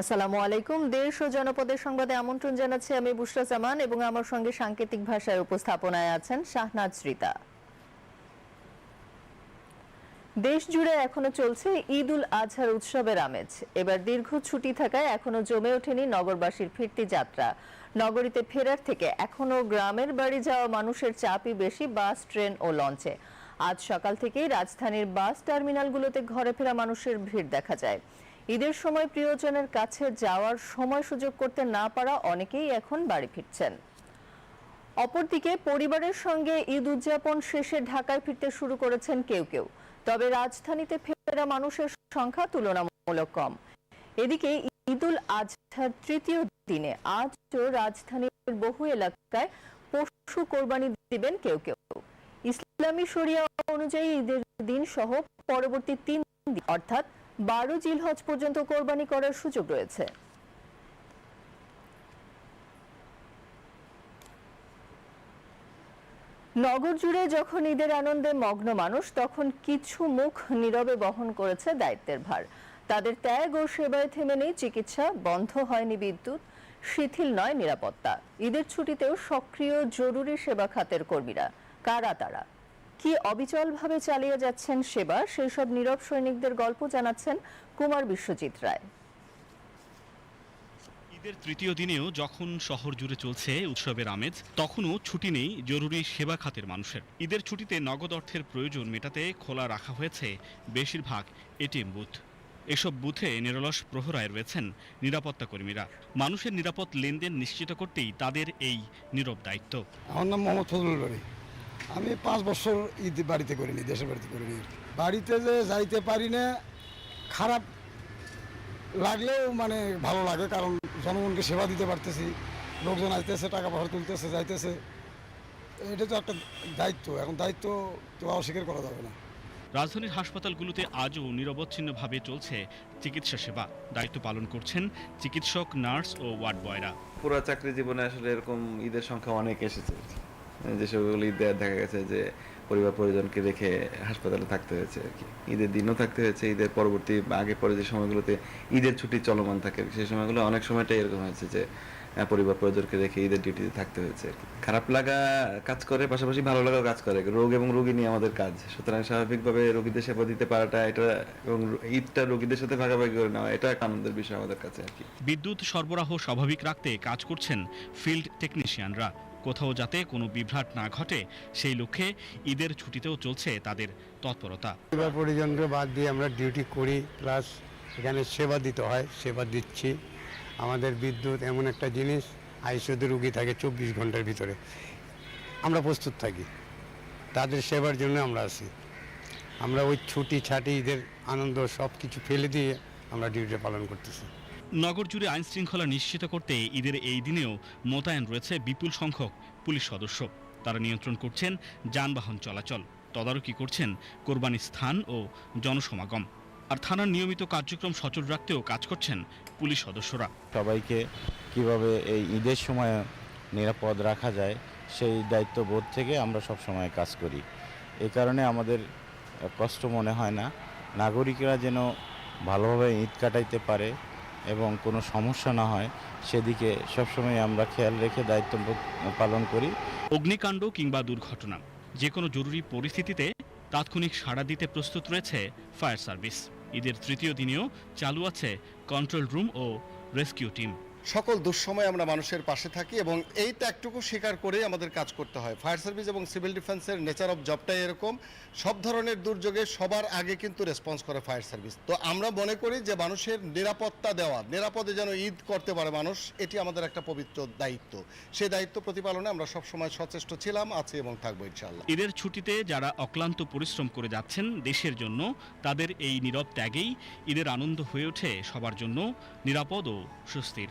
আসসালামু আলাইকুম। দেশ ও জনপদের সংবাদে আমন্ত্রণ জানাচ্ছি আমি বুশরা জামান এবং আমার সঙ্গে সাংকেতিক ভাষায় উপস্থাপনায় আছেন শাহনাজ শ্রিতা দেশ জুড়ে এখনও চলছে ঈদ উল আজহার উৎসবের আমেজ। এবার দীর্ঘ ছুটি থাকায় এখনও জমে ওঠেনি নগরবাসীর ফিরতি যাত্রা। নগরীতে ফেরার থেকে এখনও গ্রামের বাড়ি যাওয়া মানুষের চাপই বেশি বাস, ট্রেন ও লঞ্চে। আজ সকাল থেকেই রাজধানীর বাস টার্মিনালগুলোতে ঘরে ফেরা মানুষের ভিড় দেখা যায়। ঈদের সময় প্রিয়জনের কাছে যাওয়ার সময় সুযোগ করতে না পারা অনেকেই এখন বাড়ি ফিরছেন। অপরদিকে পরিবারের সঙ্গে ঈদ উদযাপন শেষে ঢাকায় ফিরতে শুরু করেছেন কেউ কেউ। তবে রাজধানীতে ফেরা মানুষের সংখ্যা তুলনামূলক কম। এদিকে ঈদুল আজহার তৃতীয় দিনে আজও রাজধানীর বহু এলাকায় পশু কোরবানি দিবেন কেউ কেউ। ইসলামী শরিয়া অনুযায়ী ঈদের দিন সহ পরবর্তী তিন দিন, অর্থাৎ বারো জিলহজ পর্যন্ত কোরবানি করার সুযোগ রয়েছে। নগর জুড়ে যখন ঈদের আনন্দে মগ্ন মানুষ, তখন কিছু মুখ নীরবে বহন করেছে দায়িত্বের ভার। তাদের ত্যাগ ও সেবায় থেমে নেই চিকিৎসা, বন্ধ হয়নি বিদ্যুৎ, শিথিল নয় নিরাপত্তা। ঈদের ছুটিতেও সক্রিয় জরুরি সেবা খাতের কর্মীরা, কারা তারা? কি অবিচলভাবে চালিয়ে যাচ্ছেন সেবা? সেই সব নীরব সৈনিকদের গল্প জানাচ্ছেন কুমার বিশ্বজিৎ রায়। ঈদের তৃতীয় দিনেও যখন শহর জুড়ে চলছে উৎসবের আমেজ তখনও ছুটি নেই জরুরি সেবা খাতের মানুষের। ঈদের ছুটিতে নগদ অর্থের প্রয়োজন মেটাতে খোলা রাখা হয়েছে বেশিরভাগ এটিএম বুথ। এসব বুথে নিরলস প্রহরায় রয়েছেন নিরাপত্তা কর্মীরা। মানুষের নিরাপদ লেনদেন নিশ্চিত করতেই তাদের এই নীরব দায়িত্ব। আমার নাম মোহাম্মদ ফজলুল আমি পাঁচ বছর ঈদ বাড়িতে করিনি দেশের বাড়িতে করিনি। আর কি। বাড়িতে যে যাইতে পারি না খারাপ লাগলেও মানে ভালো লাগে কারণ জনগণকে সেবা দিতে পারতেছি। লোকজন আসতেছে টাকা পয়সা তুলতেছে যাইতেছে। এটা তো একটা দায়িত্ব এখন দায়িত্ব তো অস্বীকার করা যাবে না। রাজধানীর হাসপাতালগুলোতে আজও নিরবচ্ছিন্নভাবে চলছে চিকিৎসা সেবা। দায়িত্ব পালন করছেন চিকিৎসক নার্স ও ওয়ার্ড বয়রা। পুরো চাকরি জীবনে আসলে এরকম ঈদের সংখ্যা অনেক এসেছে। যেসবগুলো দেখা গেছে যে পরিবার পরিজনকে রেখে হাসপাতালে থাকতে হয়েছে আর কি। ঈদের দিনও থাকতে হয়েছে, ঈদের পরবর্তী আগে পরে যে সময়গুলোতে ঈদের ছুটি চলমান থাকে, সেই সময়গুলো অনেক সময়টাই এরকম হয়েছে যে পরিবার পরিজনকে রেখে ঈদের ডিউটিতে থাকতে হয়েছে খারাপ লাগা কাজ করে, পাশাপাশি ভালো লাগাও কাজ করে। রোগ এবং রোগী নিয়ে আমাদের কাজ। সুতরাং স্বাভাবিকভাবে রোগীদের সেবা দিতে পারাটা, এটা এবং ঈদটা রোগীদের সাথে ভাগাভাগি করে নেওয়া, এটা এক আনন্দের বিষয় আমাদের কাছে আর কি। বিদ্যুৎ সরবরাহ স্বাভাবিক রাখতে কাজ করছেন ফিল্ড টেকনিশিয়ানরা। কোথাও যাতে কোনো বিভ্রাট না ঘটে, সেই লক্ষ্যে ঈদের ছুটিতেও চলছে তাদের তৎপরতা। পরিবার পরিজনকে বাদ দিয়ে আমরা ডিউটি করি প্লাস এখানে সেবা দিতে হয়, সেবা দিচ্ছি। আমাদের বিদ্যুৎ এমন একটা জিনিস আইসিউতে রুগী থাকে চব্বিশ ঘণ্টার ভিতরে। আমরা প্রস্তুত থাকি। তাদের সেবার জন্য আমরা আসি আমরা ওই ছুটি ছাটি ঈদের আনন্দ সব কিছু ফেলে দিয়ে আমরা ডিউটি পালন করতেছি। নগর জুড়ে আইন শৃঙ্খলা নিশ্চিত করতে ঈদের এই দিনেও মোতায়েন রয়েছে বিপুল সংখ্যক পুলিশ সদস্য। তারা নিয়ন্ত্রণ করছেন যানবাহন চলাচল, তদারকি করছেন কোরবানি স্থান ও জনসমাগম। আর থানার নিয়মিত কার্যক্রম সচল রাখতেও কাজ করছেন পুলিশ সদস্যরা। সবাইকে কীভাবে এই ঈদের সময় নিরাপদ রাখা যায়, সেই দায়িত্ববোধ থেকে আমরা সব সময় কাজ করি। এই কারণে আমাদের কষ্ট মনে হয় না। নাগরিকরা যেন ভালোভাবে ঈদ কাটাইতে পারে এবং কোনো সমস্যা না হয়, সেদিকে সবসময় আমরা খেয়াল রেখে দায়িত্ব পালন করি। অগ্নিকাণ্ড কিংবা দুর্ঘটনা, যে কোনো জরুরি পরিস্থিতিতে তাৎক্ষণিক সাড়া দিতে প্রস্তুত রয়েছে ফায়ার সার্ভিস। ঈদের তৃতীয় দিনেও চালু আছে কন্ট্রোল রুম ও রেস্কিউ টিম। সকল দুঃসময়ে আমরা মানুষের পাশে থাকি এবং এই ত্যাগটুকু স্বীকার করেই আমাদের কাজ করতে হয়। ফায়ার সার্ভিস এবং সিভিল ডিফেন্সের নেচার অফ জবটাই এরকম। সব ধরনের দুর্যোগে সবার আগে কিন্তু রেসপন্স করে ফায়ার সার্ভিস। তো আমরা মনে করি যে মানুষের নিরাপত্তা দেওয়া, নিরাপদে যেন ঈদ করতে পারে মানুষ, এটি আমাদের একটা পবিত্র দায়িত্ব। সেই দায়িত্ব প্রতিপালনে আমরা সবসময় সচেষ্ট ছিলাম, আছি এবং থাকব ইনশাআল্লাহ। ঈদের ছুটিতে যারা অক্লান্ত পরিশ্রম করে যাচ্ছেন দেশের জন্য, তাদের এই নীরব ত্যাগেই ঈদের আনন্দ হয়ে ওঠে সবার জন্য নিরাপদ ও সুস্থির।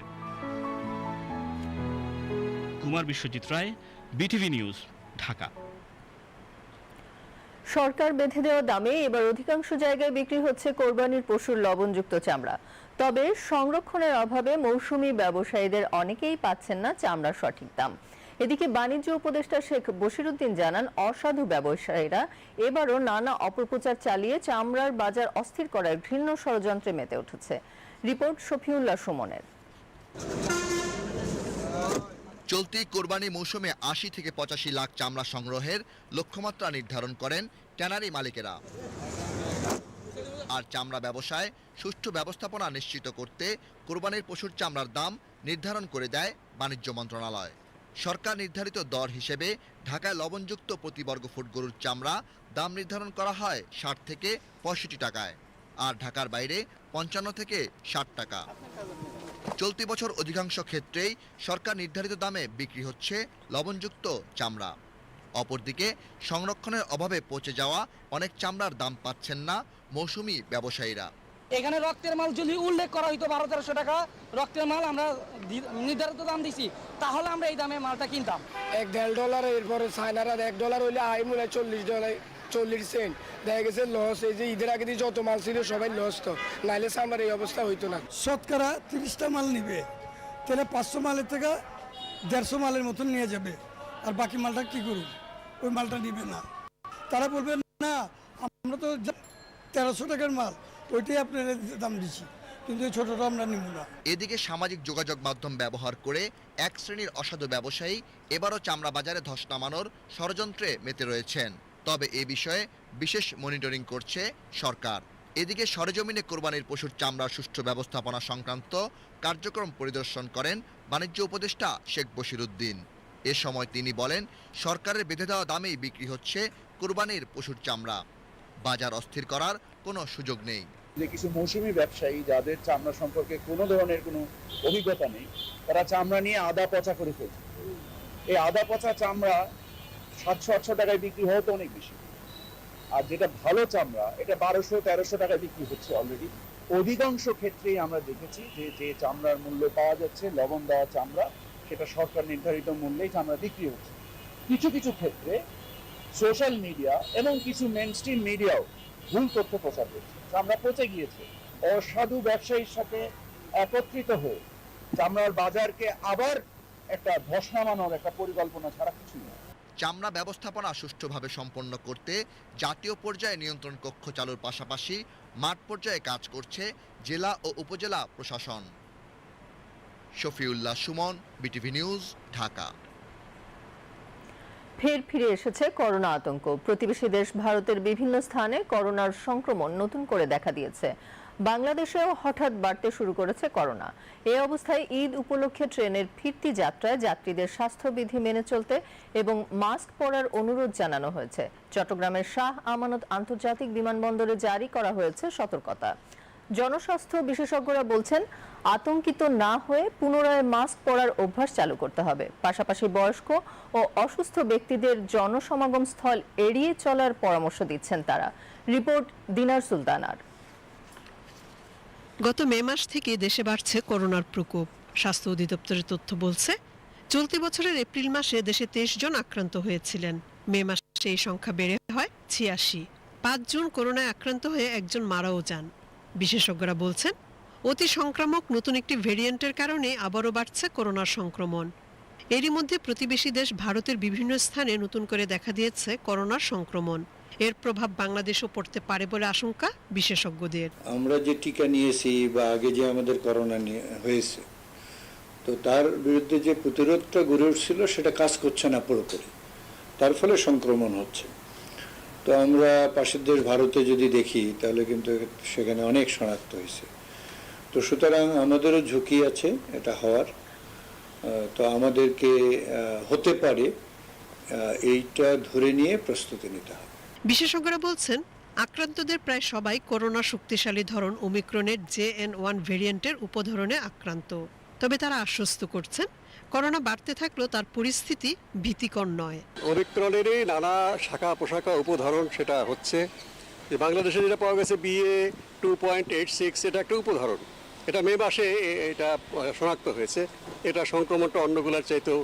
Kumar Biswajit Roy, BTV news, Dhaka. সরকার বেঁধে দেওয়া দামে এবার অধিকাংশ জায়গায় বিক্রি হচ্ছে কোরবানির পশুর লবণযুক্ত চামড়া। তবে সংরক্ষণের অভাবে মৌসুমী ব্যবসায়ীদের অনেকেই পাচ্ছেন না চামড়ার সঠিক দাম। এদিকে বাণিজ্য উপদেষ্টা শেখ বশিরুদ্দিন জানান, অসাধু ব্যবসায়ীরা এবারও নানা অপপ্রচার চালিয়ে চামড়ার বাজার অস্থির করার ঘৃণ্য ষড়যন্ত্রে মেতে উঠেছে। রিপোর্ট শফিউল্লাহ সুমনের। চলতি কোরবানি মৌসুমে আশি থেকে পঁচাশি লাখ চামড়া সংগ্রহের লক্ষ্যমাত্রা নির্ধারণ করেন ট্যানারি মালিকেরা। আর চামড়া ব্যবসায় সুষ্ঠু ব্যবস্থাপনা নিশ্চিত করতে কোরবানির পশুর চামড়ার দাম নির্ধারণ করে দেয় বাণিজ্য মন্ত্রণালয়। সরকার নির্ধারিত দর হিসেবে ঢাকায় লবণযুক্ত প্রতি বর্গফুট গরুর চামড়া দাম নির্ধারণ করা হয় ষাট থেকে পঁয়ষট্টি টাকায়, আর ঢাকার বাইরে পঞ্চান্ন থেকে ষাট টাকা। চলতি বছর অধিকাংশ ক্ষেত্রেই সরকার নির্ধারিত দামে বিক্রি হচ্ছে লবণযুক্ত চামড়া। অপরদিকে সংরক্ষণের অভাবে পচে যাওয়া অনেক চামড়ার দাম পাচ্ছেন না মৌসুমি ব্যবসায়ীরা। এখানে রক্তের মাল যদি উল্লেখ করা হইতো বারো তেরোশো টাকা রক্তের মাল আমরা নির্ধারিত দাম দিছি তাহলে আমরা এই দামে মালটা কিনতাম। এক দেড় ডলার এরপরে চায়নারা এক ডলার হইলে আই মনে চল্লিশ ডলার। চল্লিশ সেন্ট। দেখা গেছে লস এই যে ঈদের আগে দিয়ে যত মাল ছিল সবাই লস তো। নাইলে আমার এই অবস্থা হইতো না। শতকরা তিরিশটা মাল নিবে। তাহলে পাঁচশো মালের থেকে দেড়শো মালের মতন নিয়ে যাবে। আর বাকি মালটা কি করুন? ওই মালটা নিবে না। তারা বলবে না আমরা তো তেরোশো টাকার মাল ওইটাই আপনার দাম দিচ্ছি। কিন্তু এই ছোটোটা আমরা নিব না। এদিকে সামাজিক যোগাযোগ মাধ্যম ব্যবহার করে এক শ্রেণির অসাধু ব্যবসায়ী এবারও চামড়া বাজারে ধস নামানোর ষড়যন্ত্রে মেতে রয়েছেন। তবে এ বিষয়ে বিশেষ মনিটরিং করছে সরকার। এদিকে সরেজমিনে কোরবানির পশুর চামড়া সুষ্ঠু ব্যবস্থাপনা সংক্রান্ত কার্যক্রম পরিদর্শন করেন বাণিজ্য উপদেষ্টা শেখ বশিরুদ্দিন। এ সময় তিনি বলেন, সরকারের বেঁধে দেওয়া দামেই বিক্রি হচ্ছে কোরবানির পশুর চামড়া। বাজার অস্থির করার কোনো সুযোগ নেই। যে কিছু মৌসুমী ব্যবসায়ী যাদের চামড়া সম্পর্কে কোনো ধরনের কোনো অভিজ্ঞতা নেই, তারা চামড়া নিয়ে আদা পচা করে ফেলছে। এই আদা পচা চামড়া সাতশো, আটশো টাকায় বিক্রি হতো অনেক বেশি। আর যেটা ভালো চামড়া, এটা বারোশো, তেরোশো টাকায় বিক্রি হচ্ছে অলরেডি অধিকাংশ ক্ষেত্রেই আমরা দেখেছি যে যে চামড়ার মূল্য পাওয়া যাচ্ছে, লবণ দেওয়া চামড়া, সেটা সরকার নির্ধারিত মূল্যেই চামড়া বিক্রি হচ্ছে। কিছু কিছু ক্ষেত্রে সোশ্যাল মিডিয়া এবং কিছু মেন স্ট্রিম মিডিয়াও ভুল তথ্য প্রচার করছে। চামড়া পচে গিয়েছে। অসাধু ব্যবসায়ীর সাথে একত্রিত হয়ে চামড়ার বাজারকে আবার একটা ধস নামানোর একটা পরিকল্পনা ছাড়া কিছুই না চামড়া ব্যবস্থাপনা সুষ্ঠুভাবে সম্পন্ন করতে জাতীয় পর্যায়ে নিয়ন্ত্রণ কক্ষ চালুর পাশাপাশি মাঠ পর্যায়ে কাজ করছে জেলা ও উপজেলা প্রশাসন। Shafiullah Sumon, BTV news, Dhaka. ফের ফিরে এসেছে করোনা আতঙ্ক। প্রতিবেশী দেশ ভারতের বিভিন্ন স্থানে করোনার সংক্রমণ নতুন করে দেখা দিয়েছে। বাংলাদেশেও হঠাৎ বাড়তে শুরু করেছে করোনা। এই অবস্থায় ঈদ উপলক্ষে ট্রেনের ফিরতি যাত্রায় যাত্রীদের স্বাস্থ্যবিধি মেনে চলতে এবং মাস্ক পরার অনুরোধ জানানো হয়েছে। চট্টগ্রামের শাহ আমানত আন্তর্জাতিক বিমানবন্দরে জারি করা হয়েছে সতর্কতা। জনস্বাস্থ্য বিশেষজ্ঞরা বলছেন, আতঙ্কিত না হয়ে পুনরায় মাস্ক পরার অভ্যাস চালু করতে হবে। পাশাপাশি বয়স্ক ও অসুস্থ ব্যক্তিদের জনসমাগম স্থল এড়িয়ে চলার পরামর্শ দিচ্ছেন তারা। রিপোর্ট দিনার সুলতানার। গত মে মাস থেকে দেশে বাড়ছে করোনার প্রকোপ। স্বাস্থ্য অধিদপ্তরের তথ্য বলছে, চলতি বছরের এপ্রিল মাসে দেশে তেইশ জন আক্রান্ত হয়েছিলেন। মে মাসে এই সংখ্যা বেড়ে হয় ছিয়াশি। পাঁচ জুন করোনায় আক্রান্ত হয়ে একজন মারাও যান। বিশেষজ্ঞরা বলছেন, অতি সংক্রামক নতুন একটি ভেরিয়েন্টের কারণে আবারও বাড়ছে করোনার সংক্রমণ। এরই মধ্যে প্রতিবেশী দেশ ভারতের বিভিন্ন স্থানে নতুন করে দেখা দিয়েছে করোনার সংক্রমণ। এর প্রভাব বাংলাদেশও পড়তে পারে বলে আশঙ্কা বিশেষজ্ঞদের। আমরা যে টিকা নিয়েছি বা আগে যে আমাদের করোনা নিয়ে হয়েছে, তো তার বিরুদ্ধে যে প্রতিরোধটা গড়ে উঠছিল সেটা কাজ করছে না পুরোপুরি। তার ফলে সংক্রমণ হচ্ছে। তো আমরা পাশের দেশ ভারতে যদি দেখি, তাহলে কিন্তু সেখানে অনেক শনাক্ত হয়েছে। তো সুতরাং আমাদেরও ঝুঁকি আছে, এটা হওয়ার। তো আমাদেরকে হতে পারে এইটা ধরে নিয়ে প্রস্তুতি নিতে হবে। বিশেষজ্ঞরা বলছেন, আক্রান্তদের প্রায় সবাই করোনা শক্তিশালী ধরন ওমিক্রনের জে এন ওয়ান ভেরিয়েন্টের উপধরনে আক্রান্ত। তবে তারা আশ্বস্ত করছেন, করোনা বাড়তে থাকলেও তার পরিস্থিতি ভীতিকর নয়। অমিক্রনেরই নানা শাখা পোশাখা উপধরন সেটা হচ্ছে। বাংলাদেশে যেটা পাওয়া গেছে BA two point eight six, এটা একটা উপধরন। এটা মে মাসে এটা শনাক্ত হয়েছে। এটা সংক্রমণটা অন্যগুলোর চাইতেও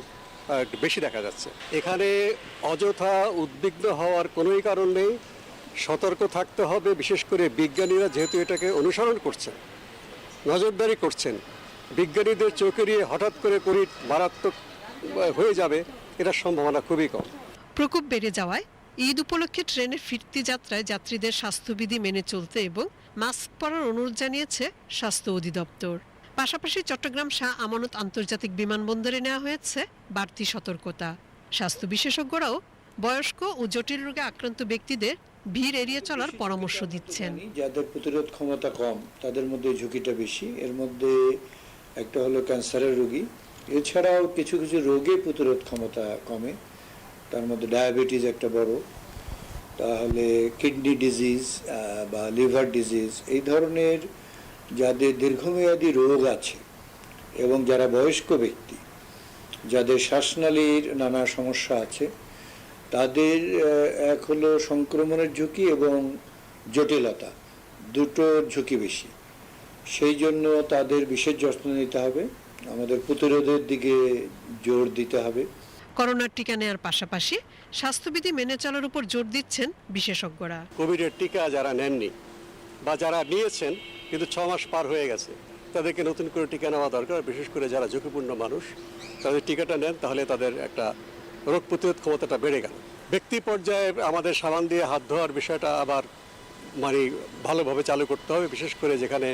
বেশি দেখা যাচ্ছে। এখানে অযথা উদ্বিগ্ন হওয়ার কোনোই কারণ নেই। সতর্ক থাকতে হবে, বিশেষ করে বিজ্ঞানীরা যেহেতু এটাকে অনুসরণ করছেন, নজরদারি করছেন, বিজ্ঞানীদের চোখে নিয়ে হঠাৎ করে কোভিড মারাত্মক হয়ে যাবে, এটার সম্ভাবনা খুবই কম। প্রকোপ বেড়ে যাওয়ায় ঈদ উপলক্ষে ট্রেনে ফিরতি যাত্রায় যাত্রীদের স্বাস্থ্যবিধি মেনে চলতে এবং মাস্ক পরার অনুরোধ জানিয়েছে স্বাস্থ্য অধিদপ্তর। পাশাপাশি চট্টগ্রাম শাহ আমানত আন্তর্জাতিক বিমানবন্দরে নেওয়া হয়েছে বাড়তি সতর্কতা। স্বাস্থ্য বিশেষজ্ঞরাও বয়স্ক ও জটিল রোগে আক্রান্ত ব্যক্তিদের ভিড় এড়িয়ে চলার পরামর্শ দিচ্ছেন। যাদের প্রতিরোধ ক্ষমতা কম, তাদের মধ্যে ঝুঁকিটা বেশি। এর মধ্যে একটা হলো ক্যান্সারের রোগী। এছাড়াও কিছু কিছু রোগে প্রতিরোধ ক্ষমতা কমে। তার মধ্যে ডায়াবেটিস একটা বড়। তাহলে কিডনি ডিজিজ বা লিভার ডিজিজ, এই ধরনের যাদের দীর্ঘমেয়াদী রোগ আছে এবং যারা বয়স্ক ব্যক্তি যাদের শ্বাসনালীর নানা সমস্যা আছে তাদের এক হলো সংক্রমণের ঝুঁকি এবং জটিলতা দুটো ঝুঁকি বেশি। সেই জন্য তাদের বিশেষ যত্ন নিতে হবে। আমাদের প্রতিরোধের দিকে জোর দিতে হবে। করোনার টিকা নেওয়ার পাশাপাশি স্বাস্থ্যবিধি মেনে চলার উপর জোর দিচ্ছেন বিশেষজ্ঞরা। কোভিডের টিকা যারা নেননি বা যারা নিয়েছেন কিন্তু ছ মাস পার হয়ে গেছে। তাদেরকে নতুন করে টিকা নেওয়া দরকার, বিশেষ করে যারা ঝুঁকিপূর্ণ মানুষ। তাদের টিকাটা নেন, তাহলে তাদের একটা রোগ প্রতিরোধ ক্ষমতাটা বেড়ে গেল। ব্যক্তি পর্যায়ে আমাদের সাবান দিয়ে হাত ধোয়ার বিষয়টা আবার মানে ভালোভাবে চালু করতে হবে, বিশেষ করে যেখানে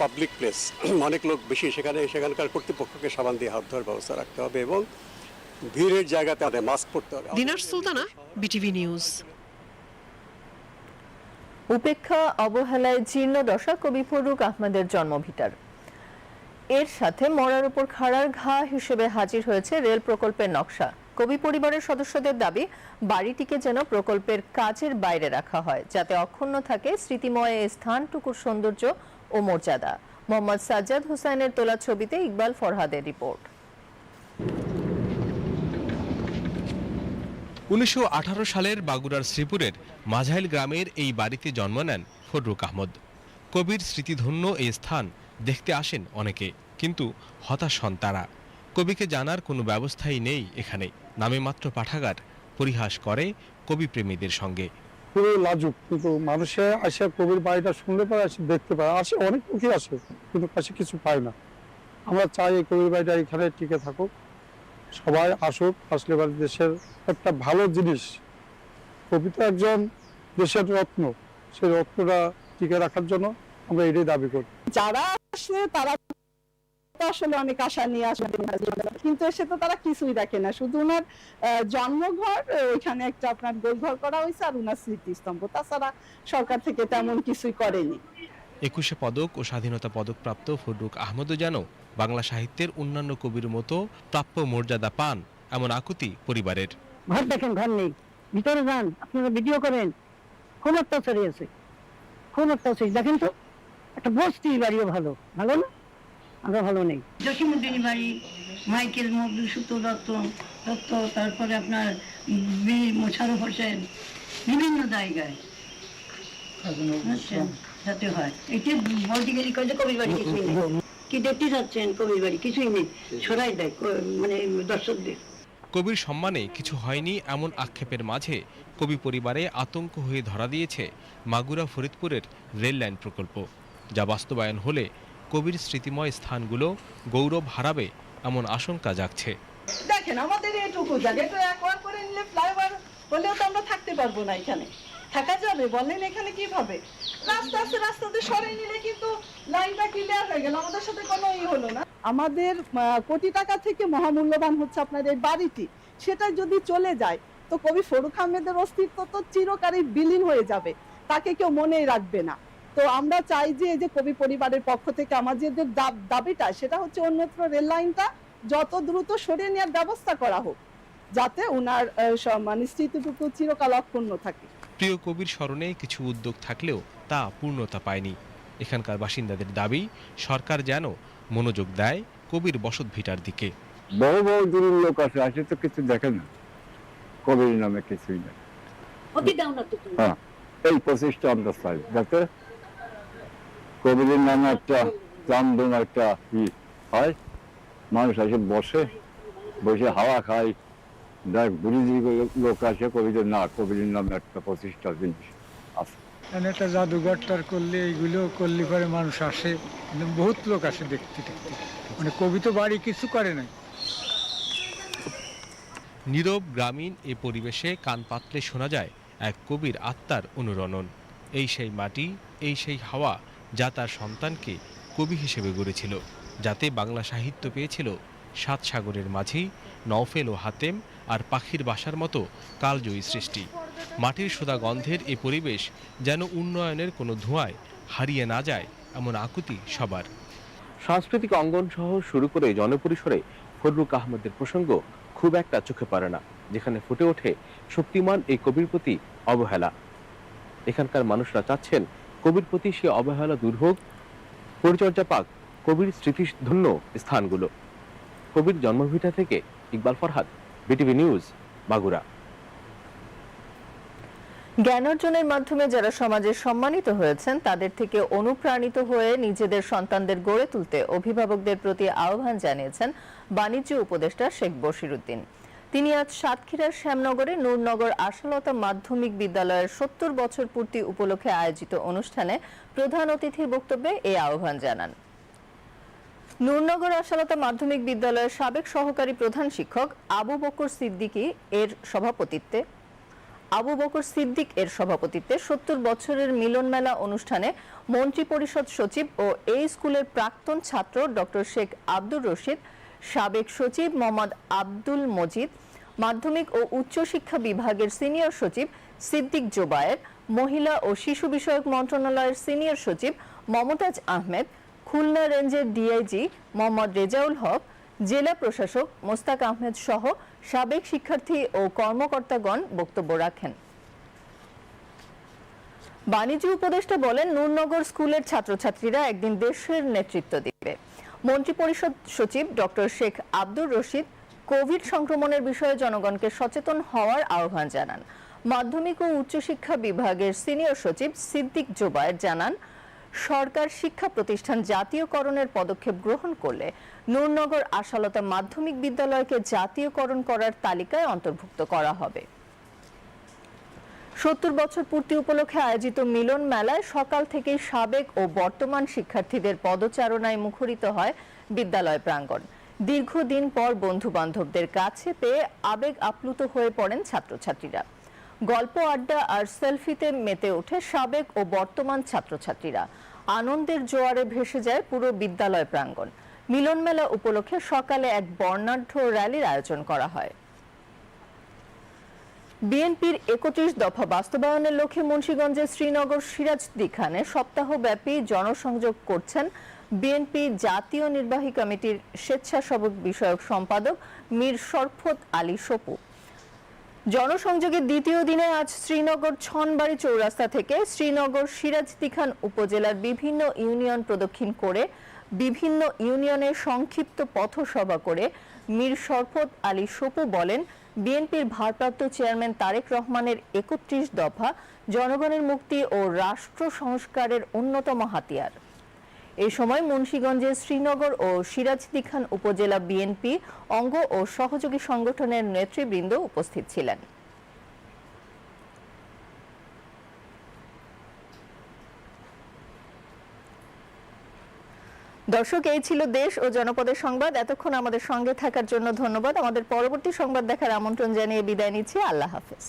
পাবলিক প্লেস অনেক লোক বেশি সেখানে, সেখানকার কর্তৃপক্ষকে সাবান দিয়ে হাত ধোয়ার ব্যবস্থা রাখতে হবে এবং ভিড়ের জায়গাতে তাদের মাস্ক পরতে হবে। Dinar Sultana, BTV news. উপেক্ষা, অবহেলায়, জীর্ণ দশা, কবি ফরুক আহমেদের জন্মভিটার। এর সাথে মরার উপর খাড়ার ঘা হিসেবে হাজির হয়েছে রেল প্রকল্পের নকশা। কবি পরিবারের সদস্যদের দাবি, বাড়িটিকে যেন প্রকল্পের কাজের বাইরে রাখা হয়, যাতে অক্ষুণ্ণ থাকে স্মৃতিময় স্থানটুকুর সৌন্দর্য ও মর্যাদা। মোহাম্মদ সাজ্জাদ হোসেনের তোলা ছবিতে ইকবাল ফরহাদের রিপোর্ট। উনিশশো আঠারো সালের বাগুড়ার শ্রীপুরের মাঝাইল গ্রামের এই বাড়িতে জন্ম নেন ফররুক আহমদ। কবির স্মৃতিধন্য এই স্থান দেখতে আসেন অনেকে, কিন্তু হতাশ হন তারা। কবিকে জানার কোনো ব্যবস্থাই নেই এখানে। নামে মাত্র পাঠাগার পরিহাস করে কবি প্রেমীদের সঙ্গে। খুবই লাজুক, কিন্তু মানুষে আসে কবির বাড়িটা শুনতে পারে আসে, দেখতে পারে আসে অনেক লোকই আসে, কিন্তু কাছে কিছু পায় না। আমরা চাই এই কবির বাড়িটা এখানে টিকে থাকুক। সবাই আসুক, আসলে এবার দেশের একটা ভালো জিনিস। কবি তো একজন দেশের রত্ন সেই রত্নটা টিকে রাখার জন্য আমরা এটাই দাবি করি। যারা আসলে তারা আসলে অনেক আশা নিয়ে আসবে, কিন্তু এসে তো তারা কিছুই দেখে না। শুধু ওনার জন্মঘর ওইখানে একটা আপনার গোলঘর করা হয়েছে আর ওনার স্মৃতিস্তম্ভ। তাছাড়া সরকার থেকে তেমন কিছুই করেনি। একুশে পদক ও স্বাধীনতা পদকপ্রাপ্ত ফররুক আহমদও যেন বাংলা সাহিত্যের অন্যান্য কবির মতো প্রাপ্য মর্যাদা পান এমন আকুতি পরিবারের। ঘর দেখেন ঘর নেই। ভিতরে যান আপনারা ভিডিও করেন। খুব অত্যাচারী আছে খুব অত্যাচারী দেখেন তো একটা বস্তি বাড়িও ভালো। ভালো না? আমরা ভালো নেই। জসিমুদ্দিনী বাড়ি মাইকেল দত্ত দত্ত তারপরে আপনার মোশারফ হোসেন বিভিন্ন জায়গায়। যাতে হয়। এটা বলতে গেলে কয় কবির বাড়ি কিছুই নেই। কি দেখতে যাচ্ছেন কবির বাড়ি? কিছুই নেই। সরাই দেয় মানে দর্শকদের। কবির সম্মানে কিছু হয়নি এমন আক্ষেপের মাঝে কবি পরিবারে আতঙ্ক হয়ে ধরা দিয়েছে মাগুরা ফরিদপুরের রেল লাইন প্রকল্প। যা বাস্তবায়ন হলে কবির স্মৃতিময় স্থানগুলো গৌরব হারাবে এমন আশঙ্কা জাগছে। দেখেন আমাদের এটুকু জায়গা। এটা একবার করে নিলে ফ্লাইওভার হলেও তো আমরা থাকতে পারব না এখানে। থাকা যাবে, বলেন এখানে কীভাবে? রাস্তা আছে, রাস্তা সরাই নিলে কিন্তু লাইনটা ক্লিয়ার হয়ে গেল। আমাদের সাথে কোনো ই হলো না। আমাদের কোটি টাকা থেকে মহামূল্যবান হচ্ছে আপনার এই বাড়িটি। সেটা যদি চলে যায়, তো কবি ফরুক আহমেদের অস্তিত্ব তো চিরকারই বিলীন হয়ে যাবে। তাকে কেউ মনেই রাখবে না। তো আমরা চাই যে, এই যে কবি পরিবারের পক্ষ থেকে আমাদের যে দাব- দাবিটা, সেটা হচ্ছে অন্যত্র রেল লাইনটা যত দ্রুত সরিয়ে নেওয়ার ব্যবস্থা করা হোক, যাতে ওনার মানে স্মৃতিটুকু চিরকাল অক্ষুণ্ণ থাকে। প্রিয় কবির স্মরণে কিছু উদ্যোগ থাকলেও তা পূর্ণতা পায়নি। এখানকার বাসিন্দাদের দাবি সরকার যেন মনোযোগ দেয় কবির বসত ভিটার দিকে। বহু বহু দূরের লোক আছে আসে তো কিছু দেখে না। কবির নামে কিছুই না হ্যাঁ এই প্রচেষ্টা আমরা চাই যাতে কবিরের নামে একটা চান্দন একটা ই হয়। মানুষ এসে বসে বসে হাওয়া খায় দেখ লোক আসে কবিদের না নামে একটা প্রতিষ্ঠা জিনিস আছে একটা জাদুঘরটার করলে এইগুলো করলে পরে মানুষ আসে বহুত লোক আসে দেখতে দেখতে মানে কবি তো বাড়ি কিছু করে নাই নীরব গ্রামীণ এ পরিবেশে কান পাতলে শোনা যায় এক কবির আত্মার অনুরণন এই সেই মাটি এই সেই হাওয়া যা তার সন্তানকে কবি হিসেবে গড়েছিল যাতে বাংলা সাহিত্য পেয়েছিল সাত সাগরের মাঝি, নওফেল ও হাতেম আর পাখির বাসার মতো কালজয়ী সৃষ্টি। মাটির সোদা গন্ধের এ পরিবেশ যেন উন্নয়নের কোনো ধোঁয়ায় হারিয়ে না যায় এমন আকুতি সবার। সাংস্কৃতিক অঙ্গন সহ শুরু করে জনপরিসরে ফররুক আহমদের প্রসঙ্গ খুব একটা চোখে পড়ে না, যেখানে ফুটে ওঠে শক্তিমান এই কবির প্রতি অবহেলা। এখানকার মানুষরা চাচ্ছেন কবির প্রতি সে অবহেলা দূর হোক, পরিচর্যা পাক কবির স্মৃতিধন্য স্থানগুলো। কবির জন্মভিটা থেকে ইকবাল ফরহাদ, বিটিভি নিউজ মাগুরা জ্ঞান অর্জনের মাধ্যমে যারা সমাজে সম্মানিত হয়েছেন, তাদের থেকে অনুপ্রাণিত হয়ে নিজেদের সন্তানদের গড়ে তুলতে অভিভাবকদের প্রতি আহ্বান জানিয়েছেন বাণিজ্য উপদেষ্টা শেখ বশিরুদ্দিন। তিনি আজ সাতক্ষীরার শ্যামনগরে নূরনগর আশালতা মাধ্যমিক বিদ্যালয়ের সত্তর বছর পূর্তি উপলক্ষে আয়োজিত অনুষ্ঠানে প্রধান অতিথির বক্তব্যে এই আহ্বান জানান। নূরনগর আশালতা মাধ্যমিক বিদ্যালয়ের সাবেক সহকারী প্রধান শিক্ষক আবু বকর সিদ্দিকী এর সভাপতিত্বে। আবু বকর সিদ্দিক এর সভাপতিত্বে সত্তর বছরের মিলন মেলা অনুষ্ঠানে মন্ত্রী পরিষদ সচিব ও এই স্কুলের প্রাক্তন ছাত্র ডক্টর শেখ আব্দুর রশিদ, সাবেক সচিব মোহাম্মদ আব্দুল মজিদ, মাধ্যমিক ও উচ্চ শিক্ষা বিভাগের সিনিয়র সচিব সিদ্দিক জোবায়ের, মহিলা ও শিশু বিষয়ক মন্ত্রণালয়ের সিনিয়র সচিব মমতাজ আহমেদ খুলনা রেঞ্জের ডিআইজি মোহাম্মদ রেজাউল হক, জেলা প্রশাসক মোস্তাক আহমেদ সহ সাবেক শিক্ষার্থী ও কর্মকর্তাগণ বক্তব্য রাখেন। বাণিজ্য উপদেষ্টা বলেন, নূরনগর স্কুলের ছাত্রছাত্রীরা একদিন দেশের নেতৃত্ব দিবে। মন্ত্রী পরিষদ সচিব ডক্টর শেখ আব্দুর রশিদ কোভিড সংক্রমণের বিষয়ে জনগণকে সচেতন হওয়ার আহ্বান জানান। মাধ্যমিক ও উচ্চশিক্ষা বিভাগের সিনিয়র সচিব সিদ্দিক জোবায়ের জানান সরকার শিক্ষা প্রতিষ্ঠান জাতীয়করণের পদক্ষেপ গ্রহণ করলে নূরনগর আশালতা মাধ্যমিক বিদ্যালয়কে জাতীয়করণ করার তালিকায় অন্তর্ভুক্ত করা হবে। সত্তর বছর পূর্তি উপলক্ষে আয়োজিত মিলন মেলায় সকাল থেকে সাবেক ও বর্তমান শিক্ষার্থীদের পদচারণায় মুখরিত হয় বিদ্যালয় প্রাঙ্গণ। দীর্ঘদিন পর বন্ধু বান্ধবদের কাছে পেয়ে আবেগ আপ্লুত হয়ে পড়েন ছাত্রছাত্রীরা। গল্প আড্ডা আর সেলফিতে মেতে ওঠে সাবেক ও বর্তমান ছাত্রছাত্রীরা। আনন্দের জোয়ারে ভেসে যায় পুরো বিদ্যালয় প্রাঙ্গণ। মিলন মেলা উপলক্ষে সকালে এক বর্ণাঢ্য র্যালির আয়োজন করা হয়। বিএনপির একত্রিশ দফা বাস্তবায়নের লক্ষ্যে মুন্সিগঞ্জের শ্রীনগর সিরাজ দিখানে সপ্তাহব্যাপী জনসংযোগ করছেন বিএনপি জাতীয় নির্বাহী কমিটির স্বেচ্ছাসেবক বিষয়ক সম্পাদক মীর শরফত আলী সপু। জনসংযোগের দ্বিতীয় দিনে আজ শ্রীনগর ছনবাড়ি চৌরাস্তা থেকে শ্রীনগর সিরাজদি খান উপজেলার বিভিন্ন ইউনিয়ন প্রদক্ষিণ করে বিভিন্ন ইউনিয়নের সংক্ষিপ্ত পথসভা করে মীর শরফত আলী সপু বলেন, বিএনপির ভারপ্রাপ্ত চেয়ারম্যান তারেক রহমানের একত্রিশ দফা জনগণের মুক্তি ও রাষ্ট্র সংস্কারের অন্যতম হাতিয়ার। এই সময় মুন্সিগঞ্জের শ্রীনগর ও সিরাজদি খান উপজেলা বিএনপি অঙ্গ ও সহযোগী সংগঠনের নেতৃবৃন্দ উপস্থিত ছিলেন। দর্শক, এই ছিল দেশ ও জনপদের সংবাদ। এতক্ষণ আমাদের সঙ্গে থাকার জন্য ধন্যবাদ। আমাদের পরবর্তী সংবাদ দেখার আমন্ত্রণ জানিয়ে বিদায় নিচ্ছি। আল্লাহ হাফেজ।